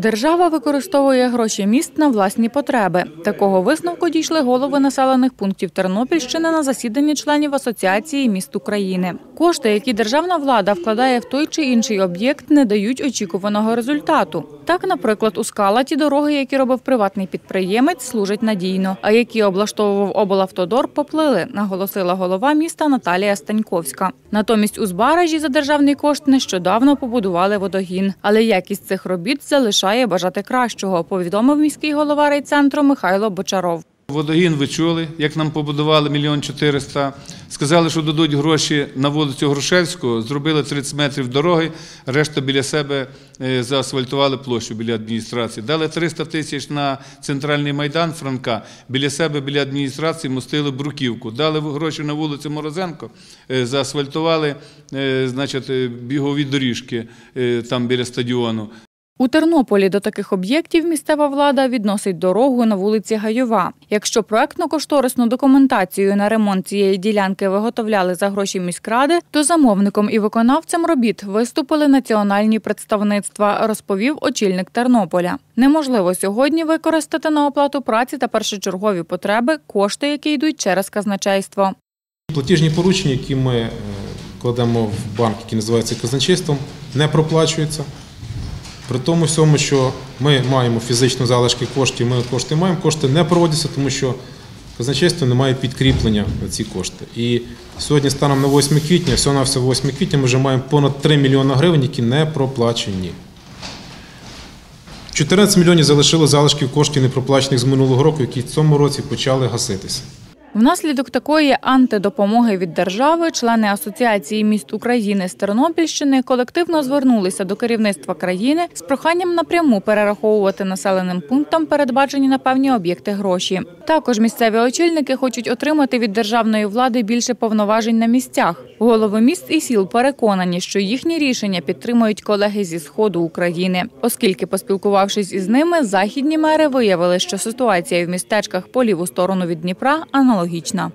Держава використовує гроші міст на власні потреби. Такого висновку дійшли голови населених пунктів Тернопільщини на засіданні членів Асоціації міст України. Кошти, які державна влада вкладає в той чи інший об'єкт, не дають очікуваного результату. Так, наприклад, у скалаті дороги, які робив приватний підприємець, служать надійно, а які облаштовував облавтодор, поплили, наголосила голова міста Наталія Станьковська. Натомість у Збаражі за державний кошт нещодавно побудували водогін, але якість цих робіт залишає бажати кращого, повідомив міський голова райцентру Михайло Бочаров. Водогін ви чули, як нам побудували мільйон чотириста. Сказали, що дадуть гроші на вулицю Грушевського, зробили 30 метрів дороги, решта біля себе е, заасфальтували площу біля адміністрації. Дали 300 тисяч на центральний майдан Франка, біля себе, біля адміністрації мостили бруківку. Дали гроші на вулицю Морозенко, е, заасфальтували е, значить, бігові доріжки там біля стадіону. У Тернополі до таких об'єктів місцева влада відносить дорогу на вулиці Гайова. Якщо проектно-кошторисну документацію на ремонт цієї ділянки виготовляли за гроші міськради, то замовником і виконавцем робіт виступили національні представництва, розповів очільник Тернополя. Неможливо сьогодні використати на оплату праці та першочергові потреби кошти, які йдуть через казначейство. Платіжні поручення, які ми е, кладемо в банк, який називається казначейством, не проплачуються. При тому всьому, що ми маємо фізичну залишки коштів, ми кошти маємо, кошти не проводяться, тому що казначейство не має підкріплення на ці кошти. І сьогодні, станом на 8 квітня, всього на всього 8 квітня, ми вже маємо понад 3 мільйони гривень, які не проплачені. 14 мільйонів залишили залишків коштів непроплачених з минулого року, які в цьому році почали гаситися. Внаслідок такої антидопомоги від держави члени Асоціації міст України з Тернопільщини колективно звернулися до керівництва країни з проханням напряму перераховувати населеним пунктам передбачені на певні об'єкти гроші. Також місцеві очільники хочуть отримати від державної влади більше повноважень на місцях. Голови міст і сіл переконані, що їхні рішення підтримують колеги зі сходу України, оскільки, поспілкувавшись із ними, західні мери виявили, що ситуація в містечках по ліву сторону від Дніпра аналогічна.